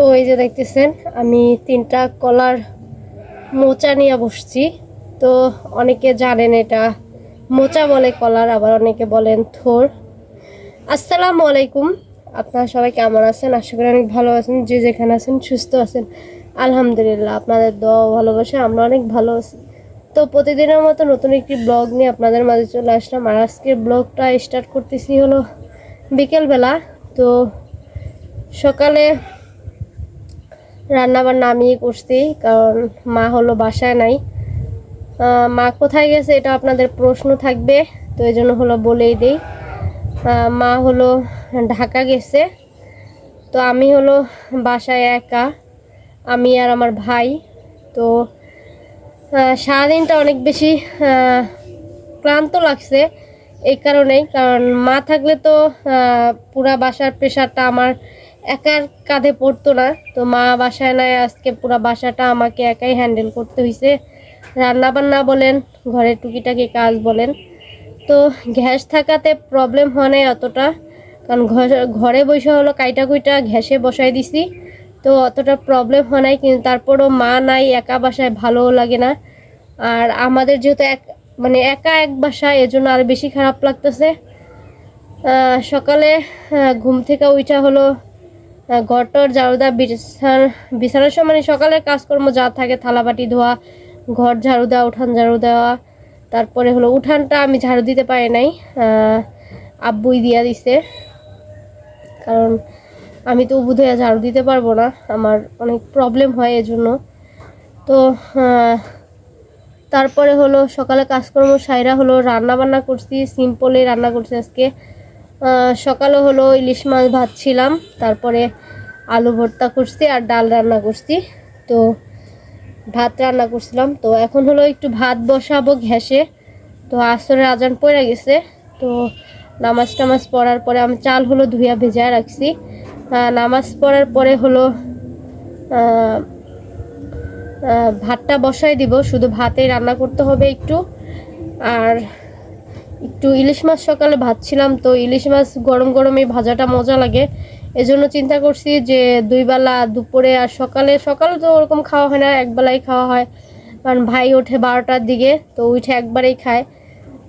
তো এই যে দেখতেছেন, আমি তিনটা কলার মোচা নিয়ে বসছি। তো অনেকে জানেন এটা মোচা বলে কলার, আবার অনেকে বলেন থোর। আসসালামু আলাইকুম। আপনারা সবাই কেমন আছেন? আশা করি অনেক ভালো আছেন। যে যেখানে আছেন, সুস্থ আছেন। আলহামদুলিল্লাহ, আপনাদের দোয়া ভালোবাসা, আমরা অনেক ভালো আছি। তো প্রতিদিনের মতো নতুন একটি ব্লগ নিয়ে আপনাদের মাঝে চলে আসলাম। আর আজকের ব্লগটা স্টার্ট করতেছি হলো বিকেলবেলা। তো সকালে রান্না বান্না আমি করছি, কারণ মা হলো বাসায় নাই। মা কোথায় গেছে এটা আপনাদের প্রশ্ন থাকবে, তো এই জন্য হলো বলেই দিই। মা হলো ঢাকা গেছে, তো আমি হলো বাসায় একা, আমি আর আমার ভাই। তো সারাদিনটা অনেক বেশি ক্লান্ত লাগছে এই কারণেই, কারণ মা থাকলে তো পুরা বাসার প্রেশারটা আমার একার কাঁধে পড়তো না। তো মা বাসায় নাই, আজকে পুরা বাসাটা আমাকে একাই হ্যান্ডেল করতে হয়েছে রান্না বান্না বলেন, ঘরের টুকিটাকি কাজ বলেন। তো গ্যাস থাকাতে প্রবলেম হয় নাই অতটা। কারণ ঘর- বসে হলো কাইটা কুইটা ঘ্যাসে বসাই দিছি। তো অতটা প্রবলেম হয় নাই, কিন্তু তারপরও মা নাই, একা বাসায় ভালোও লাগে না। আর আমাদের যেহেতু এক মানে একা এক বাসা এজন্য আর বেশি খারাপ লাগতেছে। সকালে ঘুম থেকে উঠা হলো ঘরটর ঝাড়ুদা বিছান বিছানার সময় মানে সকালের কাজকর্ম যা থাকে, থালাবাটি ধোয়া, ঘর ঝাড়ু দেওয়া উঠান ঝাড়ু দেওয়া তারপরে হলো উঠানটা আমি ঝাড়ু দিতে পারি নাই আব্বুই দিয়া দিছে। কারণ আমি তো উবুধ হয়ে ঝাড়ু দিতে পারব না, আমার অনেক প্রবলেম হয় এজন্য। তো তারপরে হলো সকালে কাজকর্ম সাইরা হলো রান্না বান্না করছি সিম্পলে রান্না করছি আজকে। সকালে হলো ইলিশ মাছ ভাজছিলাম, তারপরে আলু ভর্তা করছি আর ডাল রান্না করছি। তো ভাত রান্না করছিলাম, তো এখন হলো একটু ভাত বসাবো ঘ্যাসে তো আসরের আজান পড়ে গেছে, তো নামাজ টামাজ পড়ার পরে আমি চাল হলো ধুইয়া ভেজায় রাখছি। নামাজ পড়ার পরে হলো ভাতটা বসাই দিব, শুধু ভাতেই রান্না করতে হবে একটু। আর একটু ইলিশ মাছ সকালে ভাজছিলাম, তো ইলিশ মাছ গরম গরমে ভাজাটা মজা লাগে। এজন্য চিন্তা করছি যে দুই বেলা দুপুরে আর সকালে সকালে তো ওরকম খাওয়া হয় না, একবেলাই খাওয়া হয়। কারণ ভাই ওঠে বারোটার দিকে, তো উঠে একবারেই খায়।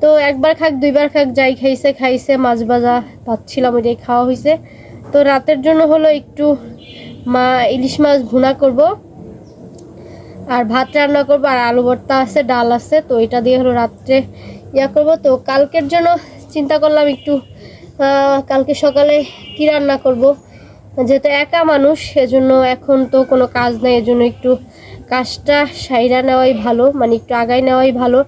তো একবার খাক, দুইবার খাক, যাই খাইছে খাইছে, মাছ ভাজা ভাবছিলাম ওইটাই খাওয়া হয়েছে তো রাতের জন্য হলো একটু মা ইলিশ মাছ ভুনা করব। আর ভাত রান্না করব, আর আলু ভর্তা আছে, ডাল আছে, তো এটা দিয়ে হলো রাত্রে ইয়া করব তো, কালকের জন্য চিন্তা করলাম একটু কালকে সকালে কি রান্না করব। যেহেতু একা মানুষ এজন্য এখন তো কোনো কাজ নেই, এজন্য একটু কাজটা সাইরা নেওয়াই ভালো মানে একটু আগায় নেওয়াই ভালো।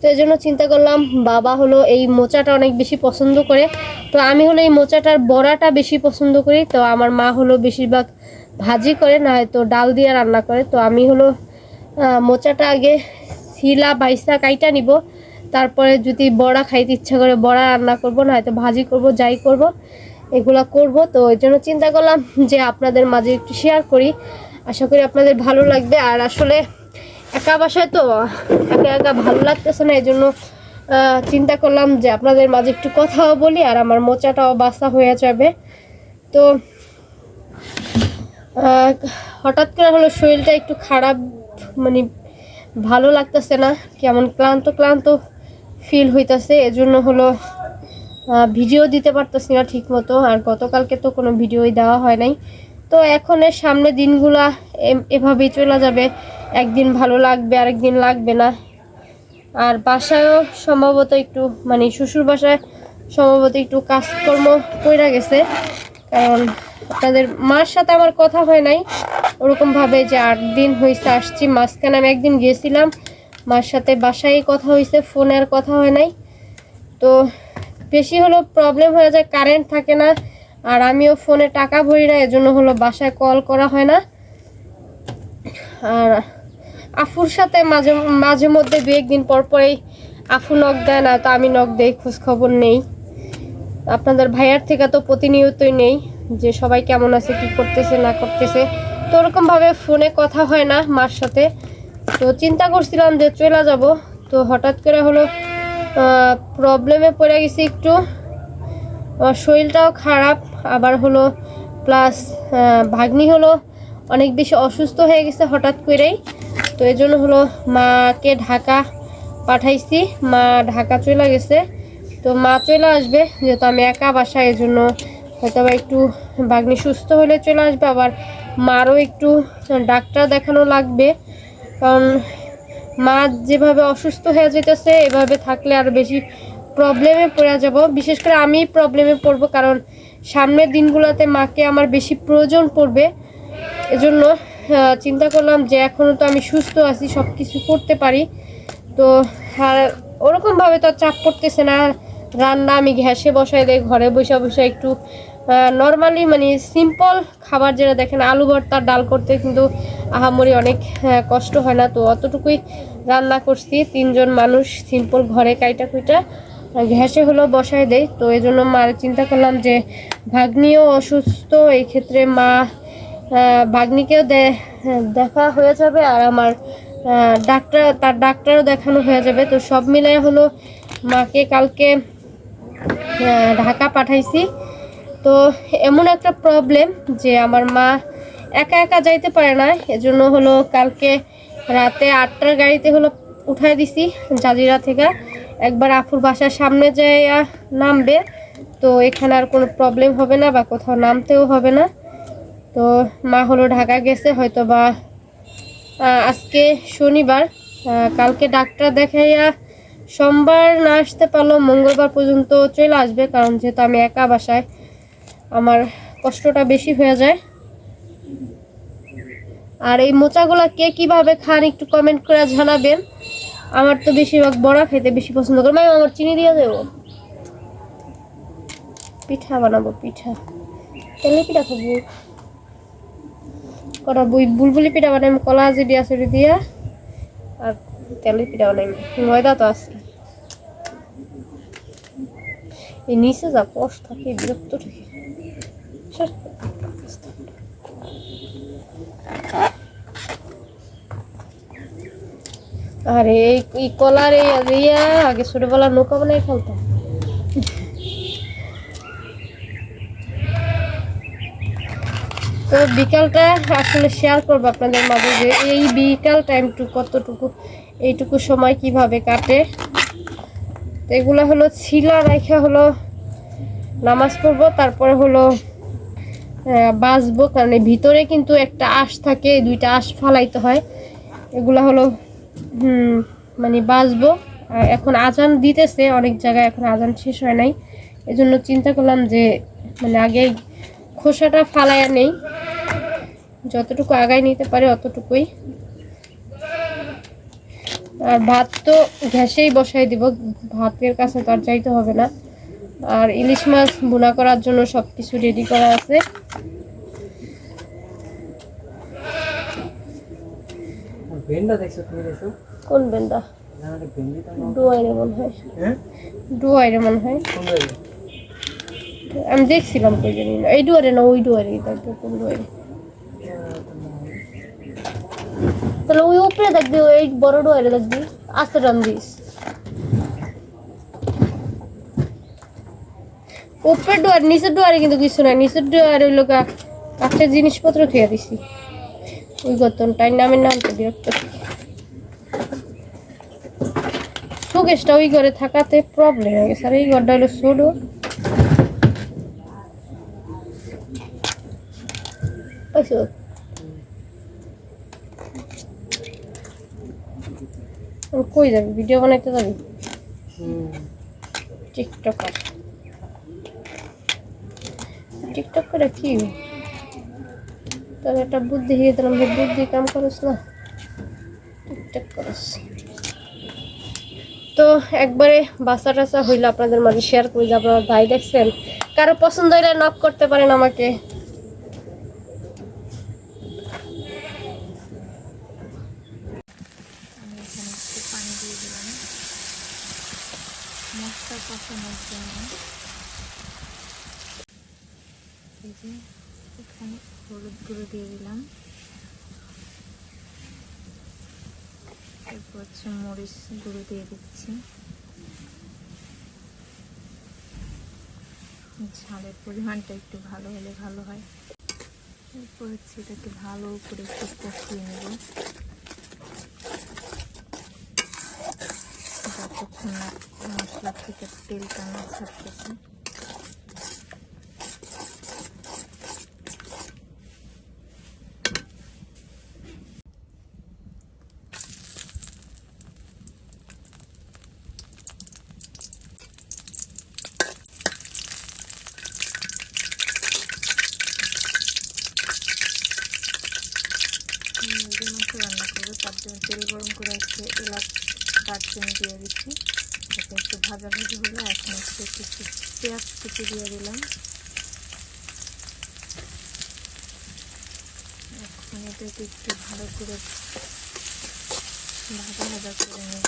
তো এই জন্য চিন্তা করলাম, বাবা হলো এই মোচাটা অনেক বেশি পছন্দ করে। তো আমি হলো এই মোচাটার বড়াটা বেশি পছন্দ করি, তো আমার মা হলো বেশিরভাগ ভাজি করে, না হয়তো ডাল দিয়ে রান্না করে। তো আমি হলো মোচাটা আগে শিলা, বাইসা কাইটা নিব। তারপরে যদি বড়া খাইতে ইচ্ছা করে, বড়া রান্না করব না হয়তো ভাজি করব, যাই করব, এগুলা করব। তো ওই জন্য চিন্তা করলাম যে আপনাদের মাঝে একটু শেয়ার করি। আশা করি আপনাদের ভালো লাগবে। আর আসলে একা বাসায় তো একা একা ভালো লাগতেছে না এই জন্য চিন্তা করলাম যে আপনাদের মাঝে একটু কথাও বলি আর আমার মোচাটাও বাসা হয়ে যাবে। তো হঠাৎ করে হলো শরীরটা একটু খারাপ মানে ভালো লাগতেছে না, কেমন ক্লান্ত ক্লান্ত ফিল হইতাছে, এজন্য হলো ভিডিও দিতে পারতেছি না ঠিক মতো আর গতকালকে তো কোনো ভিডিওই দেওয়া হয় নাই। তো এখন এর সামনে দিনগুলা এভাবেই চলে যাবে। একদিন ভালো লাগবে, আরেকদিন লাগবে না। আর বাসায়ও সম্ভবত একটু মানে শ্বশুর বাসায় সম্ভবত একটু কাজকর্ম কইরা গেছে। কারণ আপনাদের মার সাথে আমার কথা হয় নাই। ওরকমভাবে যে আট দিন হয়েছে আসছি, মাঝখানে আমি একদিন গিয়েছিলাম মার সাথে বাসায় কথা হয়েছে ফোনে আর কথা হয় নাই। তো বেশি হলো প্রবলেম হয়ে যায় কারেন্ট থাকে না, আর আমিও ফোনে টাকা ভরি না, এজন্য হলো বাসায় কল করা হয় না। আর আফুর সাথে মাঝে মাঝে মধ্যে দু একদিন পর পরেই আফু নখ দেয় না তো আমি নখ দেই খোঁজ খবর নেই। আপনাদের ভাইয়ার থেকে তো প্রতিনিয়তই নেই, যে সবাই কেমন আছে, কি করতেছে, না করতেছে। তো ওরকমভাবে ফোনে কথা হয় না মার সাথে। তো চিন্তা করছিলাম যে চলে যাব। তো হঠাৎ করে হলো প্রবলেমে পড়ে গেছি একটু। আমার শরীরটাও খারাপ, আবার হলো প্লাস ভাগ্নি হলো অনেক বেশি অসুস্থ হয়ে গেছে হঠাৎ করেই। তো এই জন্য হলো মাকে ঢাকা পাঠাইছি। মা ঢাকা চলে গেছে। তো মা চলে আসবে, যেহেতু আমি একা বাসা এই জন্য হয়তো একটু ভাগ্নি সুস্থ হলে চলে আসবে। আবার মারও একটু ডাক্তার দেখানো লাগবে। কারণ মা যেভাবে অসুস্থ হয়ে যেতেছে, এভাবে থাকলে আরও বেশি প্রবলেমে পড়ে যাব। বিশেষ করে আমি প্রবলেমে পড়ব, কারণ সামনের দিনগুলোতে মাকে আমার বেশি প্রয়োজন পড়বে। এজন্য চিন্তা করলাম যে এখনও তো আমি সুস্থ আছি সব কিছু করতে পারি। তো, আর ওরকমভাবে তো চাপ পড়তেছে না। রান্না আমি গ্যাসে বসাই দেই, ঘরে বসে বসে একটু নর্মালি মানে সিম্পল খাবার যেটা দেখেন, আলু ভর্তা ডাল করতে কিন্তু আহামরি অনেক কষ্ট হয় না। তো অতটুকুই রান্না করছি। তিনজন মানুষ সিম্পল ঘরে কাইটা কুইটা গ্যাসে হলো বসাই দেয় তো এই জন্য মার চিন্তা করলাম যে ভাগ্নিও অসুস্থ, এই ক্ষেত্রে মা ভাগ্নিকেও দেখা হয়ে যাবে আর আমার ডাক্তার, তার ডাক্তারও দেখানো হয়ে যাবে। তো সব মিলাই হলো মাকে কালকে ঢাকা পাঠাইছি। তো এমন একটা প্রবলেম যে আমার মা একা একা যাইতে পারে না। এজন্য হলো কালকে রাতে আটটার গাড়িতে হলো উঠাই দিছি জাজিরা থেকে। একবার আফুর বাসার সামনে যাইয়া নামবে। তো এখানে আর কোনো প্রবলেম হবে না বা কোথাও নামতেও হবে না। তো মা হলো ঢাকা গেছে হয়তো বা আজকে শনিবার। কালকে ডাক্তার দেখাইয়া সোমবার না আসতে পারলেও মঙ্গলবার পর্যন্ত চলে আসবে। কারণ যেহেতু আমি একা বাসায়, আমার কষ্টটা বেশি হয়ে যায়। আর এই মোচাগুলা কে কীভাবে খান একটু কমেন্ট করে জানাবেন। আমার তো বেশিরভাগ বড়া খেতে বেশি পছন্দ করে। ম্যাম আমার চিনি দিয়ে দেবো। পিঠা বানাবো, পিঠা। তেলে পিঠা খাব। কটা বই, বুলবুলি পিঠা বানাই কলা যদি আছে দিয়া। আর তেলের পিঠা বানাই ময়দা তো আছে। এই নিচে যা কষ থাকে, বিরক্ত থাকে। আরে, এই কলার এই ইয়া, আগে ছোটবেলা নৌকা বানাই ফেলতাম। তো বিকালটা আসলে শেয়ার করব আপনাদের মাঝে যে এই বিকাল টাইমটুকু কতটুকু, এইটুকু সময় কীভাবে কাটে। তো এগুলো হলো ছিলা রেখা হলো নামাজ পড়ব, তারপরে হলো বাঁচবো। কারণ ভিতরে কিন্তু একটা আঁশ থাকে দুইটা আঁশ ফালাইতে হয়। এগুলো হলো মানে বাঁচবো। এখন আজান দিতেছে, অনেক জায়গায় এখন আজান শেষ হয় নাই। এজন্য চিন্তা করলাম যে মানে আগে খোসাটা ফালাইয়া নেই। যতটুকু আগায় নিতে পারে অতটুকুই। আর ভাত তো গ্যাসেই বসাই দিব, ভাতের কাছে তো আর যাইতে হবে না। আর ইলিশ মাছ বোনা করার জন্য সব কিছু রেডি করা আছে। ভেন্ডা দেখছ তুমি দেখছ? কোন মানে তো ডুয়াইরে মনে হয়। হ্যাঁ? ডুয়াইরে মনে হয়। আমি দেখছিলাম কই জানি না। এই ডুয়ারে না ওই ডুয়ারে দেখবে কোন ডুয়ারে তাহলে ওই উপরে দেখবি ওই বড় ডুয়ারে দেখবি। আস্তে টান দিস। উপরের ডুয়ার নিচের ডুয়ারে কিন্তু কিছু নাই। নিচের ডুয়ারে ওই লোক কাঠের জিনিসপত্র খেয়ে দিছি। ওই গতনটাই নামের নামতে বিরক্ত। শোকেসটা ওই ঘরে থাকাতে প্রবলেম হয়ে গেছে। আর এই ঘরটা হলো ছোটো। কই যাবি? ভিডিও বানাইতে যাবি? টিকটকার টিকটক করে কি? তোর একটা বুদ্ধি দিলাম বুদ্ধি কাম করিস না টিকটক করিস। তো একবারে বাসা টাসা হইল আপনাদের মাঝে শেয়ার করে যে আপনারা ভাই দেখছেন। কারও পছন্দ হইলে নক করতে পারেন আমাকে আমি এখানে একটু পানি দিয়ে দিলাম মশলা কষানোর জন্য এই যে এখানে হলুদ গুঁড়ো দিয়ে দিলাম এরপর হচ্ছে মরিচ গুঁড়ো দিয়ে দিচ্ছি। ঝালের পরিমাণটা একটু ভালো হলে ভালো হয়। এরপর হচ্ছে এটাকে ভালো করে একটু কষিয়ে নেব। যতক্ষণ মশলা থেকে তেল টানা ছাড়তেছে মুরগির মাংস রান্না করব তার জন্য তেল গরম করে হচ্ছে এলাচ দারচিনি দিয়ে দিচ্ছি। এটা একটু ভাজা ভাজি হলে, এখন একটু একটু পেঁয়াজ কুচি দিয়ে দিলাম। এখন এটাকে একটু ভালো করে ভাজা ভাজা করে নেব।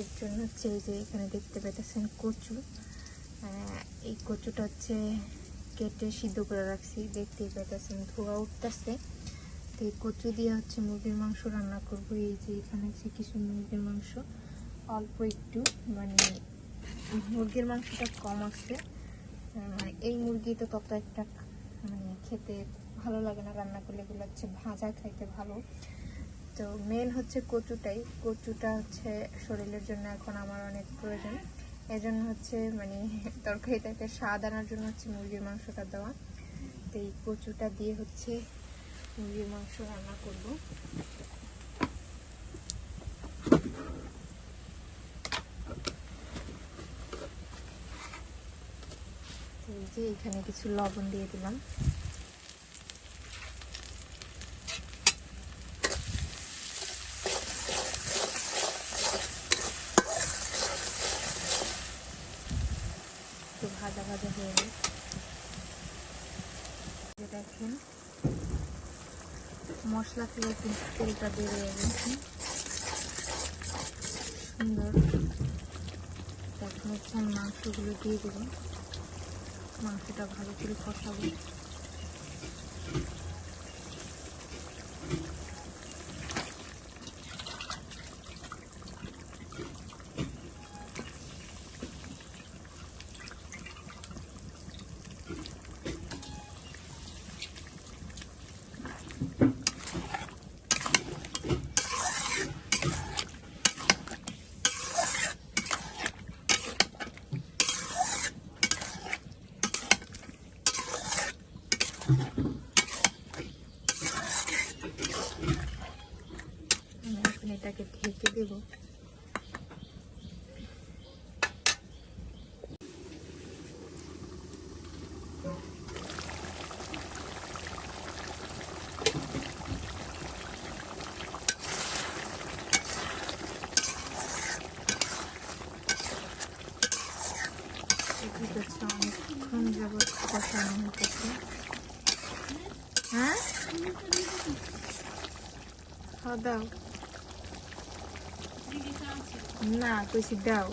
এর জন্য হচ্ছে এই যে এখানে দেখতে পেতেছেন কচু। এই কচুটা হচ্ছে কেটে সিদ্ধ করে রাখছি, দেখতেই পেতেছেন ধোয়া উঠতেছে। তো এই কচু দিয়ে হচ্ছে মুরগির মাংস রান্না করব। এই যে এখানে হচ্ছে কিছু মুরগির মাংস, অল্প একটু মানে মুরগির মাংসটা কম আছে। মানে এই মুরগি তো তত একটা মানে খেতে ভালো লাগে না, রান্না করলে এগুলো হচ্ছে ভাজা খাইতে ভালো। তো মেন হচ্ছে কচুটাই। কচুটা হচ্ছে শরীরের জন্য এখন আমার অনেক প্রয়োজন। এজন্য হচ্ছে মানে তরকারিটাকে স্বাদ আনার জন্য হচ্ছে মুরগির মাংসটা দেওয়া। তো এই কচুটা দিয়ে হচ্ছে মুরগির মাংস রান্না করব। যে এখানে কিছু লবণ দিয়ে দিলাম একটু ভাজা ভাজা হয়ে গেল দেখেন মশলা থেকে কিন্তু তেলটা বেরিয়ে গেছে। সুন্দর। এখন হচ্ছে আমি মাংসগুলো দিয়ে দেবো। মাংসটা ভালো করে কষাবো আমি এখন এটাকে ঢেকে দেবো এটি হচ্ছে অনেকক্ষণ যাবৎ কষানো হইতেছে হ্যাঁ খাওয়া na com esse Del.